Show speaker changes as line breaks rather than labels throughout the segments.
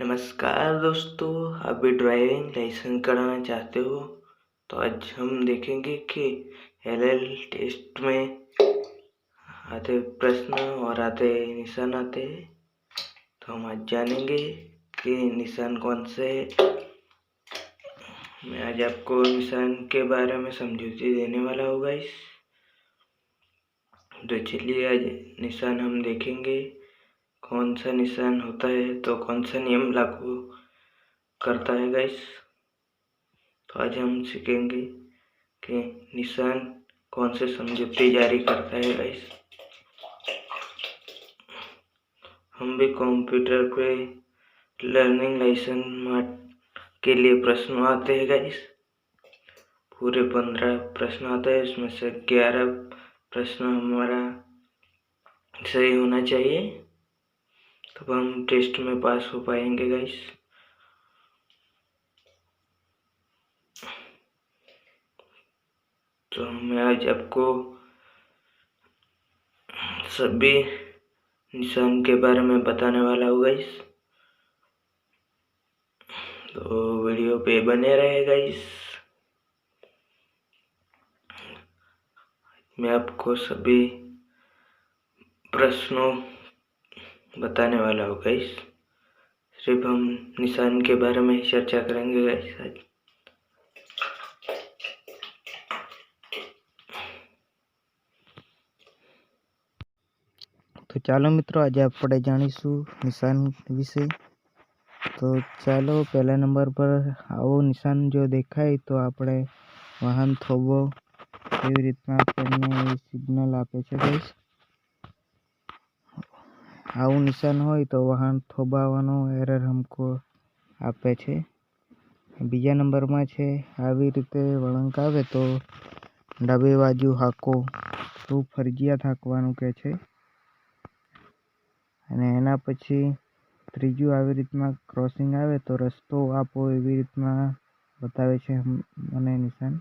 नमस्कार दोस्तों, आप भी ड्राइविंग लाइसेंस कराना चाहते हो? तो आज हम देखेंगे कि एल एल टेस्ट में आधे प्रश्न और आधे निशान आते हैं। तो हम आज जानेंगे कि निशान कौन से है। मैं आज आपको निशान के बारे में समझौती देने वाला होगा इस तो चलिए आज निशान हम देखेंगे। कौन सा निशान होता है तो कौन सा नियम लागू करता है गाइस तो आज हम सीखेंगे कि निशान कौन से समझौते जारी करता है गाइस हम भी कंप्यूटर पे लर्निंग लाइसेंस मार्ट के लिए प्रश्न आते हैं गाइस पूरे पंद्रह प्रश्न आते हैं इसमें से ग्यारह प्रश्न हमारा सही होना चाहिए। तब हम टेस्ट में पास हो पाएँगे गाइस तो मैं आज आपको सभी निशान के बारे में बताने वाला हूँ गाइस तो वीडियो पे बने रहे गाइस मैं आपको सभी प्रश्नों बताने वाला हूँ गाइस सिर्फ हम निशान के बारे में ही चर्चा करेंगे गाइस आज
તો ચાલો મિત્રો આજે આપણે જાણીશું નિશાન વિશે તો ચાલો પહેલા નંબર પર આવું નિશાન જો દેખાય તો આપણે વાહન થોભો એવી રીતના આપણને સિગ્નલ આપે છે ગાઈસ આવું નિશાન હોય તો વાહન થોભાવાનો એરર હમકો આપે છે. બીજા નંબરમાં છે, આવી રીતે વળાંક આવે તો ડાબી બાજુ હાંકો તો ફરજિયાત હાંકવાનું કહે છે. અને એના પછી ત્રીજું આવી રીતના ક્રોસિંગ આવે તો રસ્તો આપો એવી રીતના બતાવે છે મને નિશાન.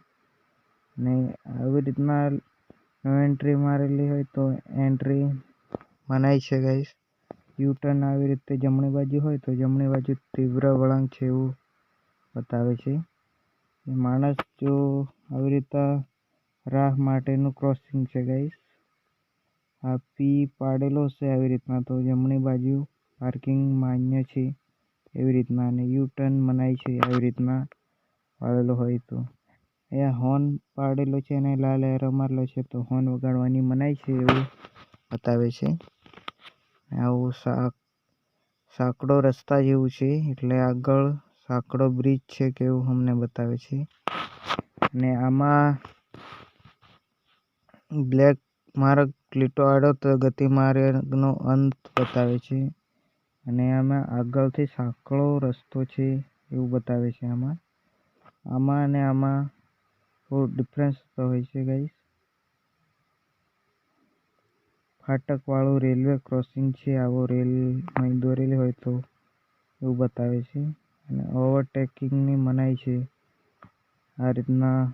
ને આવી રીતના નો એન્ટ્રી મારેલી હોય તો એન્ટ્રી મનાય છે ગાઈસ યુ ટર્ન આવી રીતે જમણી બાજુ હોય તો જમણી બાજુ તીવ્ર વળાંક છે એવું બતાવે છે. માણસ જો આવી રીતે રાહ માટેનું ક્રોસિંગ છે ગાઈસ આ પી પાડેલો છે આવી રીતના તો જમણી બાજુ પાર્કિંગ માન્ય છે એવી રીતના અને યુ ટર્ન મનાય છે આવી રીતના પાડેલો હોય તો. અહીંયા હોર્ન પાડેલો છે અને લાલ એરો મારેલો છે તો હોર્ન વગાડવાની મનાય છે એવું બતાવે છે. આવું સાંકડો રસ્તા જેવું છે, એટલે આગળ સાંકડો બ્રિજ છે કે એવું અમને બતાવે છે. અને આમાં બ્લેક માર્ગ લીટો આડો તો ગતિમાર્ગનો અંત બતાવે છે. અને આમાં આગળથી સાંકડો રસ્તો છે એવું બતાવે છે આમાં. આમાં અને આમાં બહુ ડિફરન્સ હોય છે ગાઈસ ફાટકવાળું રેલવે ક્રોસિંગ છે, આવો રેલ અહીં દોરેલી હોય તો એવું બતાવે છે. અને ઓવરટેકિંગની મનાઈ છે. આ રીતના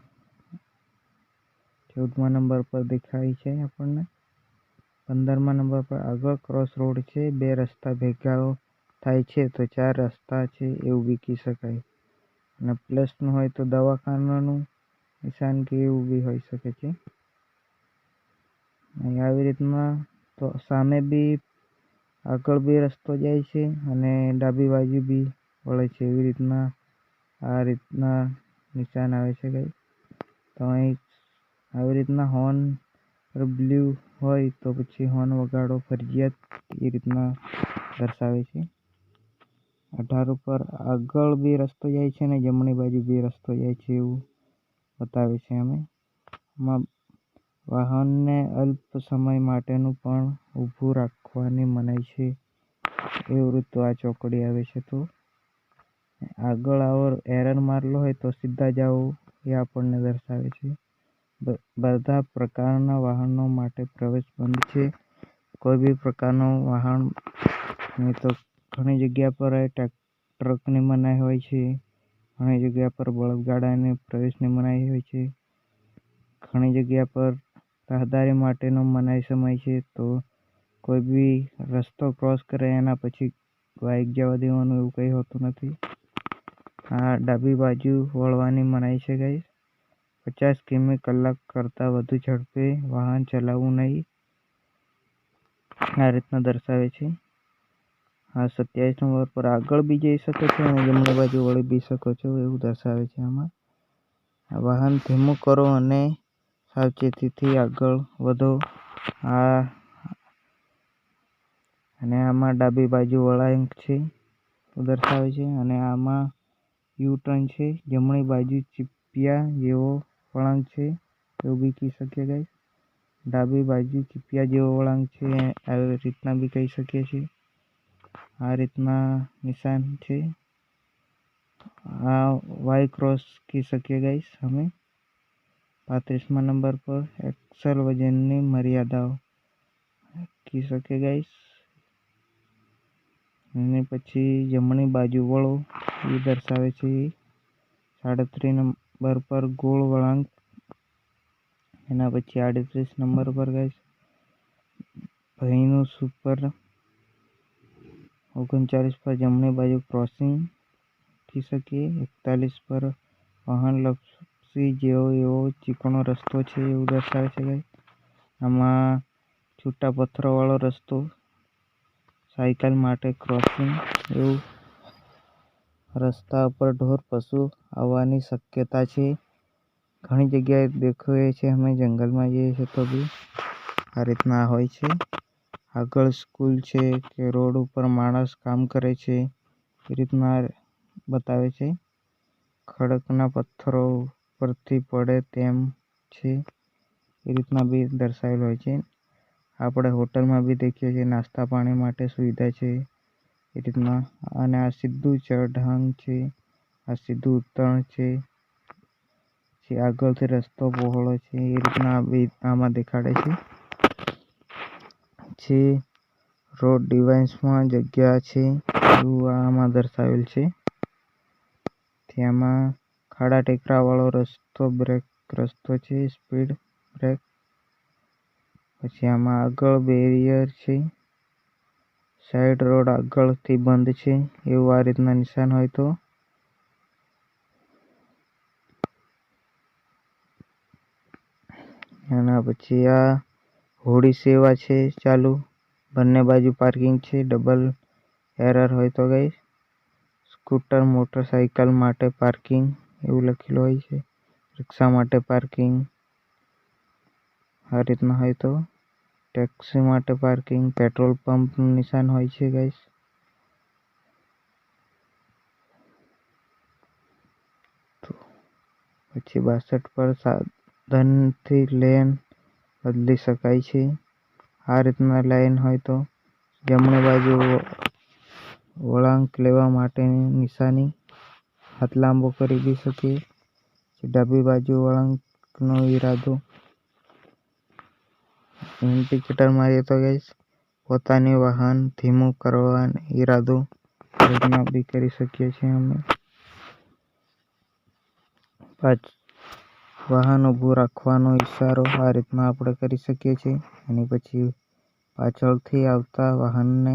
ચૌદમા નંબર પર દેખાય છે આપણને. પંદરમા નંબર પર આગળ ક્રોસ રોડ છે, બે રસ્તા ભેગા થાય છે તો ચાર રસ્તા છે એવું વીકી શકાય. અને પ્લસનું હોય તો દવાખાનાનું નિશાન કે એવું બી હોઈ શકે છે. અહીં આવી રીતના તો સામે બી આગળ બી રસ્તો જાય છે અને ડાબી બાજુ બી વળે છે. એવી રીતના આ રીતના નિશાન આવે છે ગાઈસ તો અહીં આવી રીતના હોર્ન બ્લુ હોય તો પછી હોર્ન વગાડો, ફરજિયાત એ રીતના દર્શાવે છે. અઢાર ઉપર આગળ બી રસ્તો જાય છે અને જમણી બાજુ બી રસ્તો જાય છે એવું બતાવે છે અમે. આમાં વાહનને અલ્પ સમય માટેનું પણ ઊભું રાખવાની મનાઈ છે. એવું રીતે આ ચોકડી આવે છે તો? આગળ આવો એરર મારેલો હોય તો સીધા જાઓ, એ આપણને દર્શાવે છે. બધા પ્રકારના વાહનો માટે પ્રવેશ બંધ છે. કોઈ બી પ્રકારનું વાહન નહીં તો ઘણી જગ્યા પર ટ્રકની મનાઈ હોય છે. ઘણી જગ્યા પર બળદગાડાને પ્રવેશની મનાઈ હોય છે. ઘણી જગ્યા પર રાહદારી માટેનો મનાઈ સમય છે, તો કોઈ બી રસ્તો ક્રોસ કરે એના પછી બાઈક જવા દેવાનું એવું કંઈ હોતું નથી. આ ડાબી બાજુ વળવાની મનાઈ છે ગાઈસ પચાસ કિમી કલાક કરતાં વધુ ઝડપે વાહન ચલાવવું નહીં. આ રીતના દર્શાવે છે. આ સત્યાવીસ નંબર પર આગળ બી જઈ શકો છો અને જમણી બાજુ વળી બી શકો છો એવું દર્શાવે છે આમાં. વાહન ધીમું કરો અને સાવચેતીથી આગળ વધો. આ અને આમાં ડાબી બાજુ વળાંક છે દર્શાવે છે. અને આમાં યુ ટર્ન છે, જમણી બાજુ ચીપિયા જેવો વળાંક છે એવું બી કહી શકીએ ગાઈસ ડાબી બાજુ ચીપિયા જેવો વળાંક છે આવી રીતના બી કહી શકીએ છીએ. આ રીતના નિશાન છે. આ વાય ક્રોસ કહી શકીએ ગાઈસ અમે. પાંત્રીસમા નંબર પર એક્સલ વજનની મર્યાદાઓ. કહી શકે ગાઈસ અને પછી જમણી બાજુ વળો, એ દર્શાવે છે સાડત્રીસ નંબર પર ગોળ વળાંક. એના પછી આડત્રીસ નંબર પર ગાઈસ ભાઈનું સુપર ઓગણચાલીસ પર જમણી બાજુ ક્રોસિંગ કહી શકીએ એકતાલીસ પર વાહન લપસી જેવો એવો ચીકણો રસ્તો છે એવું દર્શાવે છે ગાઈસ આમાં છૂટા પથ્થરોવાળો રસ્તો, સાયકલ માટે ક્રોસિંગ એવું. રસ્તા ઉપર ઢોર પશુ આવવાની શક્યતા છે. ઘણી જગ્યાએ દેખાય છીએ અમે જંગલમાં જઈએ છીએ તો બી આ રીતના હોય છે. આગળ સ્કૂલ છે કે રોડ ઉપર માણસ કામ કરે છે, એ રીતના બતાવે છે. ખડકના પથ્થરો પરથી પડે તેમ છે. એ રીતના બી દર્શાવેલ હોય છે. આપણે હોટલમાં બી દેખીએ છીએ નાસ્તા પાણી માટે સુવિધા છે. એ રીતના. અને આ સીધું ચઢાણ છે. આ સીધું ઉતરણ છે. જે આગળથી રસ્તો પહોળો છે. એ રીતના બી આમાં દેખાડે છે. છે રોડ ડિવાઇસમાં જગ્યા છે. એવું આમાં દર્શાવેલ છે. તેમાં ખાડા ટેકરાવાળો રસ્તો બ્રેક રસ્તો છે, સ્પીડ બ્રેક. પછી આમાં આગળ બેરિયર છે, સાઈડ રોડ આગળથી બંધ છે, એવું આ રીતના નિશાન હોય તો. એના પછી આ હોડી સેવા છે ચાલુ, બંને બાજુ પાર્કિંગ છે, ડબલ એરર હોય તો ગાઈસ. સ્કૂટર મોટરસાઇકલ માટે પાર્કિંગ. એવું લખેલું હોય છે. રિક્ષા માટે પાર્કિંગ. આ રીતના હોય તો ટેક્સી માટે પાર્કિંગ. પેટ્રોલ પંપનું નિશાન હોય છે ગાઈસ પછી બાસઠ પર સાધનથી લેન બદલી શકાય છે. આ રીતના લાઈન હોય તો જમણી બાજુ વળાંક લેવા માટેની નિશાની. હાથ લાંબો કરી બી શકીએ ડાબી બાજુ વળાંકનો ઈરાદો. ઇન્ડિકેટર મારીએ તો ગાઈસ પોતાની વાહન ધીમું કરવાનો ઈરાદો રીતના બી કરી શકીએ છીએ અમે. પાંચ, વાહન ઊભું રાખવાનો ઈશારો આ રીતના આપણે કરી શકીએ છીએ. અને પછી પાછળથી આવતા વાહનને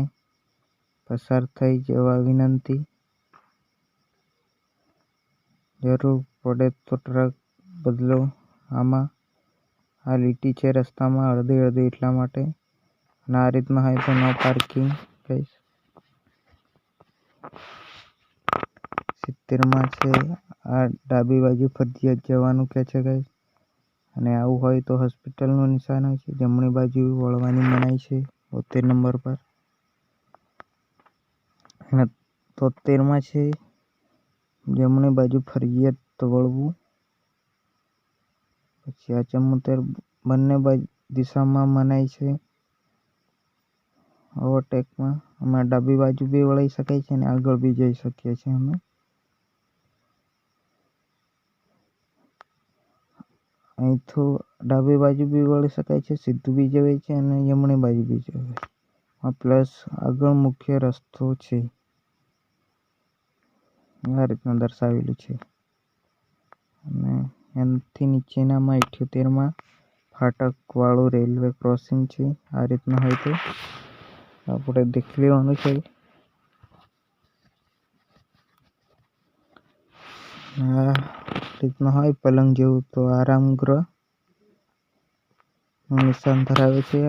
પસાર થઈ જવા વિનંતી. જરૂર પડે તો ટ્રક બદલો. આમાં આ લીટી છે રસ્તામાં અડધી અડધી એટલા માટે. અને આ રીતના હોય તો નો પાર્કિંગ ગાઈસ સિત્તેરમાં છે, આ ડાબી બાજુ ફરજિયાત જવાનું કહે છે ગાઈસ અને આવું હોય તો હોસ્પિટલનું નિશાન હોય છે જમણી બાજુ વળવાની મનાઈ છે, બોતેર નંબર પર. અને તોતેરમાં છે જમણી બાજુ ફરજિયાત વળવું પછી આ ચુમ્મોતેર બંને બાજુ, દિશામાં મનાય છે. ઓવરટેકમાં અમે ડાબી બાજુ બી વળી શકાય છે અને આગળ બી જઈ શકીએ છીએ અમે. અહીંથી ડાબી બાજુ બી વળી શકાય છે, સીધું બી જવાય છે અને જમણી બાજુ બી જવાય આ પ્લસ આગળ મુખ્ય રસ્તો છે. આ રીતનું દર્શાવેલું છે. અને એનાથી નીચેનામાં ઇઠ્યોતેરમાં ફાટકવાળું રેલવે ક્રોસિંગ છે. આ રીતનું હોય તો આપણે દેખી લેવાનું છે. આ રીતનું હોય પલંગ જેવું તો આરામ ગૃહ નિશાન ધરાવે છે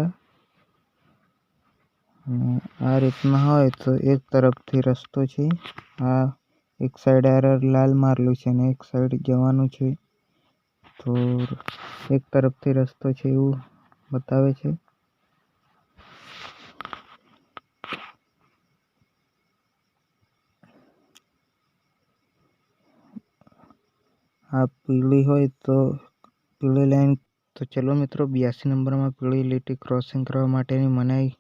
આ રીતના હોય તો એક તરફથી રસ્તો છે. આ એક સાઈડ એરર લાલ મારેલું છે અને એક સાઈડ જવાનું છે. તો એક તરફથી રસ્તો છે એવું બતાવે છે. આ પીળી હોય તો પીળી લાઈન તો ચલો મિત્રો બ્યાસી નંબરમાં પીળી લીટી ક્રોસિંગ કરવા માટેની મનાઈ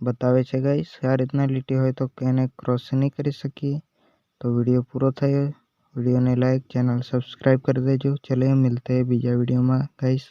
બતાવે છે ગાઈસ આ રીતના લીટી હોય તો એને ક્રોસ નહીં કરી શકીએ. તો વીડિયો પૂરો થયો. વિડીયોને લાઇક ચેનલ સબસ્ક્રાઈબ કરી દેજો. ચલે મિલતે हैं બીજા વિડીયોમાં. ગાઈસ